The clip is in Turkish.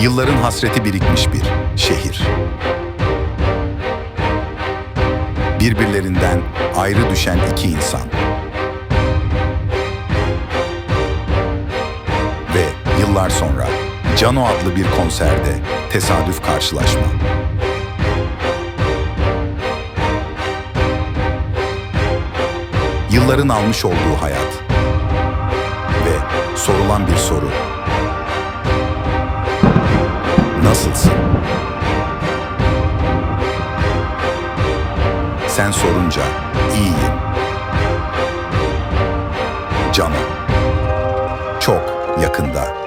Yılların hasreti birikmiş bir şehir. Birbirlerinden ayrı düşen iki insan. Ve yıllar sonra Cano adlı bir konserde tesadüf karşılaşma. Yılların almış olduğu hayat ve sorulan bir soru. Nasılsın? Sen sorunca iyiyim. Cano. Çok yakında.